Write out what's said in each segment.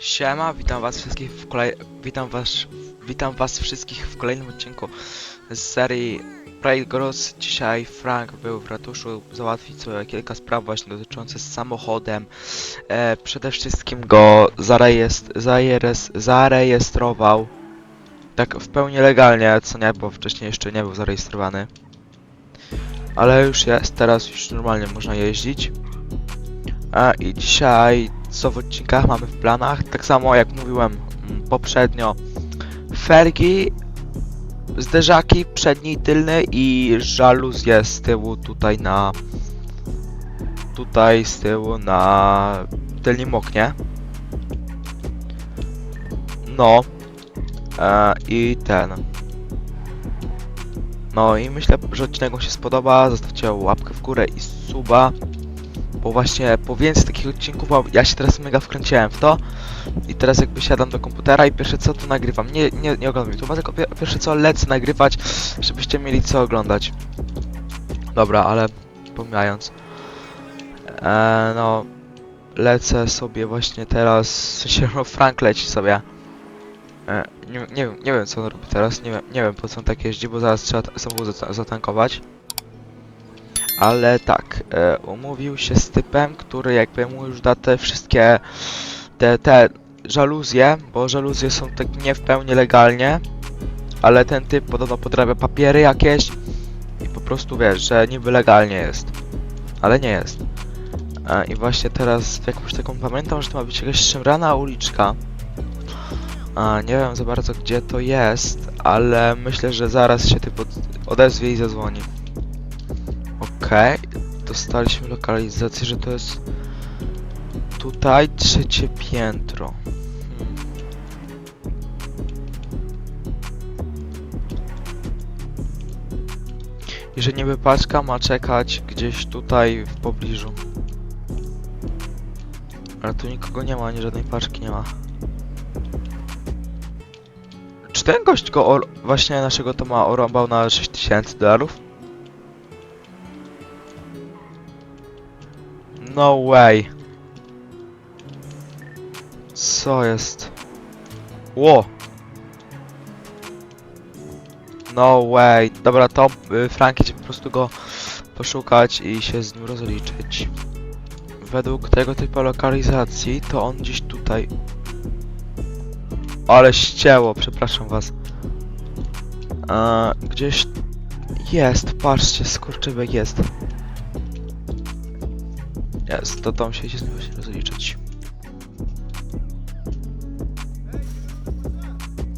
Siema, witam was wszystkich w kolej... Witam was... Witam was wszystkich w kolejnym odcinku z serii Pride Girls. Dzisiaj Frank był w ratuszu załatwić sobie kilka spraw właśnie dotyczących samochodem. E, przede wszystkim go zarejest... zarejestrował. Tak w pełni legalnie, co nie, bo wcześniej jeszcze nie był zarejestrowany. Ale już jest, teraz już normalnie można jeździć. A i dzisiaj, co w odcinkach mamy w planach, tak samo jak mówiłem mm, poprzednio, felgi, zderzaki przedni i tylny i żaluzje z tyłu tutaj na tutaj z tyłu na tylnym oknie. No e, i ten. No i myślę, że odcinek wam się spodoba. Zostawcie łapkę w górę i suba. Bo właśnie po więcej takich odcinków, bo ja się teraz mega wkręciłem w to. I teraz jakby siadam do komputera i pierwsze co to nagrywam. Nie, nie, nie oglądam YouTube'a, tylko pie- pierwsze co lecę nagrywać, żebyście mieli co oglądać. Dobra, ale pomijając. E, no, lecę sobie właśnie teraz, w sensie no Frank leci sobie. E, nie, nie, wiem, nie wiem co on robi teraz, nie nie wiem po co on tak jeździ, bo zaraz trzeba samochód zata- zatankować. Ale tak, e, umówił się z typem, który jakby mu już da te wszystkie te, te żaluzje, bo żaluzje są tak nie w pełni legalnie, ale ten typ podobno podrabia papiery jakieś i po prostu wiesz, że niby legalnie jest, ale nie jest. E, I właśnie teraz jakąś taką pamiętam, że to ma być jakaś szemrana uliczka. Nie wiem za bardzo gdzie to jest, ale myślę, że zaraz się typ od, odezwie i zadzwoni. Dostaliśmy lokalizację, że to jest tutaj trzecie piętro. Hmm. I że niby paczka ma czekać gdzieś tutaj w pobliżu. Ale tu nikogo nie ma, ani żadnej paczki nie ma. Czy ten gość go właśnie naszego Toma orąbał na 6000 dolarów? No way. Co jest? Ło! No way. Dobra, to y, Frank idzie po prostu go poszukać i się z nim rozliczyć. Według tego typu lokalizacji to on gdzieś tutaj... Ale ścięło, przepraszam was. Gdzieś jest, patrzcie, skurczybyk jest. Jest, to tam się z nim właśnie rozliczyć.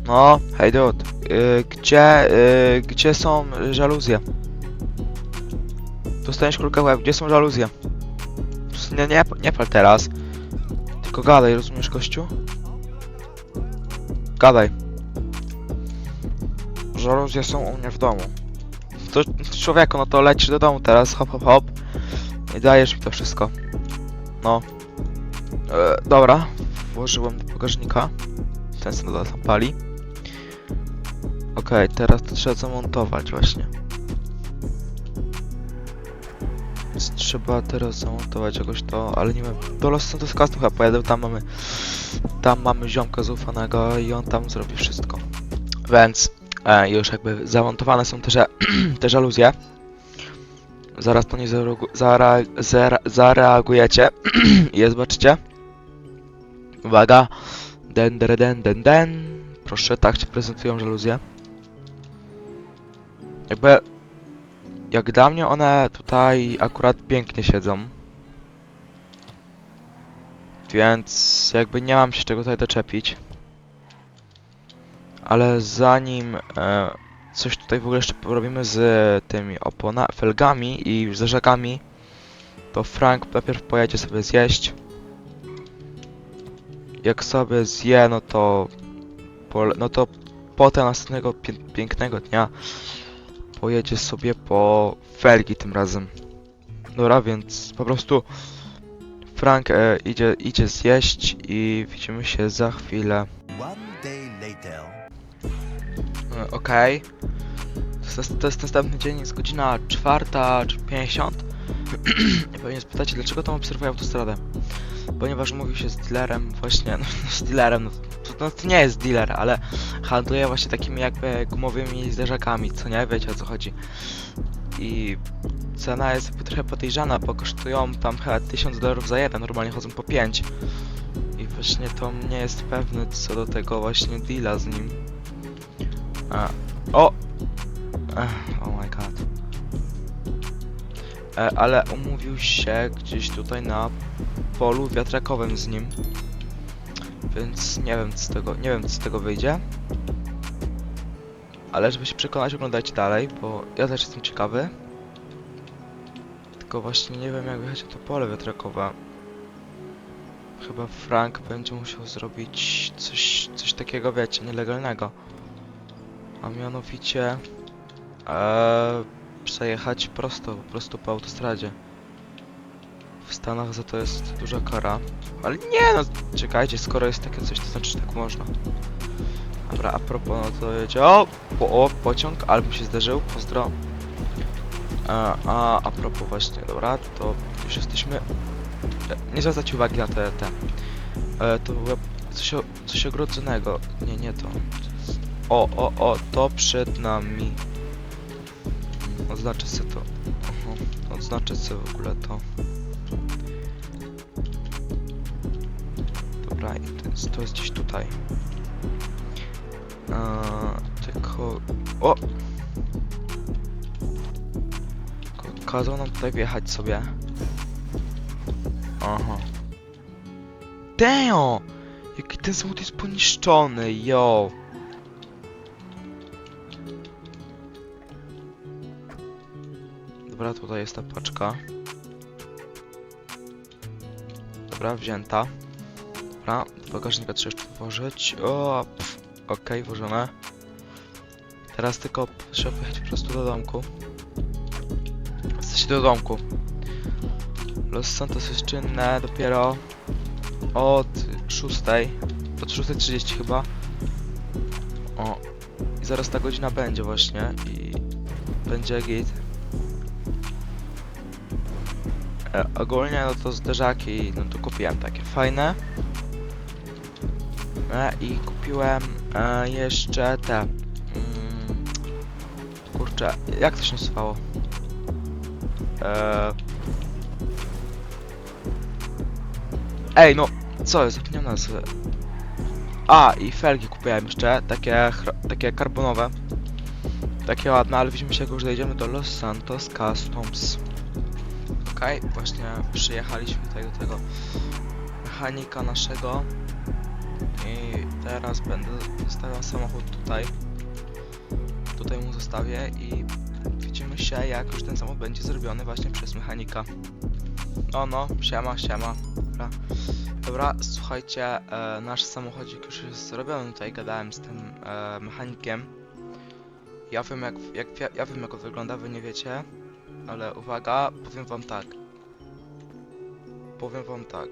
No, hej dude, yy, gdzie, yy, gdzie są żaluzje? Dostaniesz kulkę łeb, gdzie są żaluzje? Nie, nie, nie pal teraz. Tylko gadaj, rozumiesz gościu? Gadaj. Żaluzje są u mnie w domu. To człowieku, no to lecisz do domu teraz, hop hop hop. I dajesz mi to wszystko. No. E, dobra, włożyłem do bagażnika. Ten nadal tam pali. Okej, teraz to trzeba zamontować właśnie. Więc trzeba teraz zamontować jakoś to, ale nie wiem. Do Los Santos Custom chyba pojadę, tam mamy tam mamy ziomka zaufanego i on tam zrobi wszystko. Więc e, już jakby zamontowane są te, te żaluzje. Zaraz to nie zareagu- zara zara zareagujecie i zobaczycie. Uwaga. Den, den, den, den, den. Proszę, tak się prezentują żaluzje. Jakby... Jak dla mnie one tutaj akurat pięknie siedzą. Więc jakby nie mam się czego tutaj doczepić. Ale zanim e, coś tutaj w ogóle jeszcze porobimy z tymi opona, felgami i zderzakami, to Frank najpierw pojedzie sobie zjeść. Jak sobie zje, no to no to potem następnego pię pięknego dnia pojedzie sobie po felgi tym razem. Dobra, więc po prostu Frank e, idzie, idzie zjeść i widzimy się za chwilę. One day later. E, Okej. To, jest- to jest następny dzień, jest godzina 4.50. I pewnie spytacie, dlaczego tam obserwuję autostradę. ponieważ mówił się z dealerem, właśnie, no, z dealerem, no to, no, to nie jest dealer, ale handluje właśnie takimi jakby gumowymi zderzakami, co nie, wiecie o co chodzi. I cena jest jakby trochę podejrzana, bo kosztują tam chyba 1000 dolarów za jeden, normalnie chodzą po 5. I właśnie to nie jest pewny co do tego właśnie deala z nim. A, o! Ech, oh my god. E, ale umówił się gdzieś tutaj na polu wiatrakowym z nim. Więc nie wiem co z tego, nie wiem co z tego wyjdzie. Ale żeby się przekonać, oglądajcie dalej, bo ja też jestem ciekawy. Tylko właśnie nie wiem jak wyjechać na to pole wiatrakowe. Chyba Frank będzie musiał zrobić coś, coś takiego, wiecie, nielegalnego. A mianowicie e, przejechać prosto, po prostu po autostradzie. W Stanach za to jest duża kara. Ale nie no, czekajcie, skoro jest takie coś, to znaczy, że tak można. Dobra, a propos, no to jedzie. O! Po, o, pociąg, mi się zderzył, pozdro. A, a, a propos właśnie, dobra, to już jesteśmy... E, Nie zwracać uwagi na te, te. E, to było coś, coś ogrodzonego. Nie, nie to. O, o, o, to przed nami. Odznaczę sobie to. Oho, odznaczę sobie w ogóle to. Dobra, to jest, to jest gdzieś tutaj. Eee, tylko... O! Kazał nam tutaj wjechać sobie. Aha. Damn! Jaki ten samochód jest poniszczony, yo! Dobra, tutaj jest ta paczka. Dobra, wzięta. Dobra, do bagażnika trzeba jeszcze włożyć. O, pff, okej, włożone. Teraz tylko trzeba pojechać po prostu do domku. Jesteście do domku. Los Santos jest czynne dopiero od 6. Od 6.30 chyba. O. I zaraz ta godzina będzie właśnie i będzie git. E, ogólnie no to zderzaki, no to kupiłem takie fajne. E, I kupiłem e, jeszcze te. Mm, kurczę, jak to się nazywało? E, ej, no, co jest? Zapomniałem nazwy. A, i felgi kupiłem jeszcze, takie, takie karbonowe. Takie ładne, ale widzimy się jak już dojdziemy do Los Santos Customs. Okej, właśnie przyjechaliśmy tutaj do tego mechanika naszego. I teraz będę zostawiał samochód tutaj. Tutaj mu zostawię i widzimy się jak już ten samochód będzie zrobiony właśnie przez mechanika. No no, siema, siema. Dobra, Dobra słuchajcie, e, nasz samochodzik już jest zrobiony tutaj, gadałem z tym e, mechanikiem. Ja wiem jak, jak, ja, ja wiem jak on wygląda, wy nie wiecie. Ale uwaga, powiem wam tak. Powiem wam tak.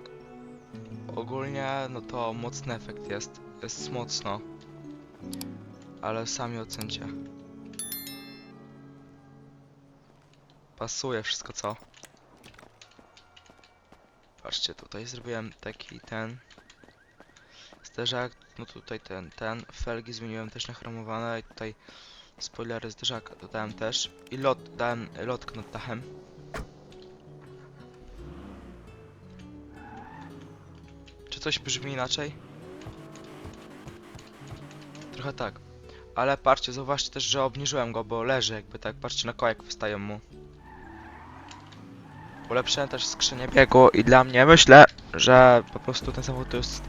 Ogólnie, no to mocny efekt jest. Jest mocno. Ale sami ocencie. Pasuje wszystko, co? Patrzcie, tutaj zrobiłem taki ten zderzak, no tutaj ten, ten, felgi zmieniłem też na chromowane i tutaj spoilery zderzaka dodałem też i lot, dałem lotkę nad dachem. Czy coś brzmi inaczej? Trochę tak. Ale patrzcie, zauważcie też, że obniżyłem go, bo leży jakby tak. Patrzcie na kołek wystają mu. Ulepszyłem też skrzynię biegu i dla mnie myślę, że po prostu ten samochód jest...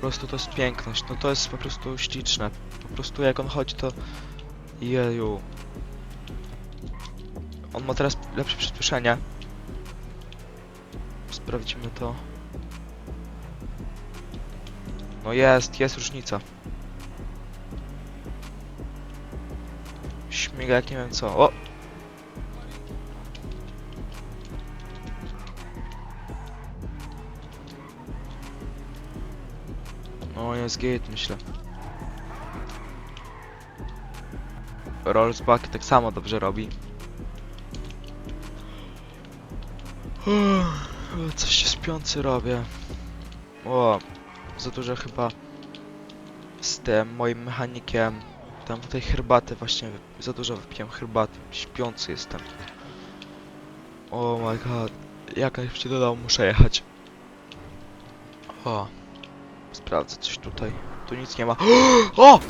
Prostu to jest piękność. No to jest po prostu śliczne. Po prostu jak on chodzi to... Jeju. On ma teraz lepsze przyspieszenie. Sprawdzimy to. No jest, jest różnica. Śmiga jak nie wiem co. O! Jest gate myślę. Rollsback tak samo dobrze robi. Coś się śpiący robię. O, za dużo chyba z tym moim mechanikiem. Tam tej herbaty właśnie, za dużo wypiłem herbaty. Śpiący jestem. Oh my god. Jakaś się dodał, muszę jechać. O. Sprawdzę coś tutaj. Tu nic nie ma. O!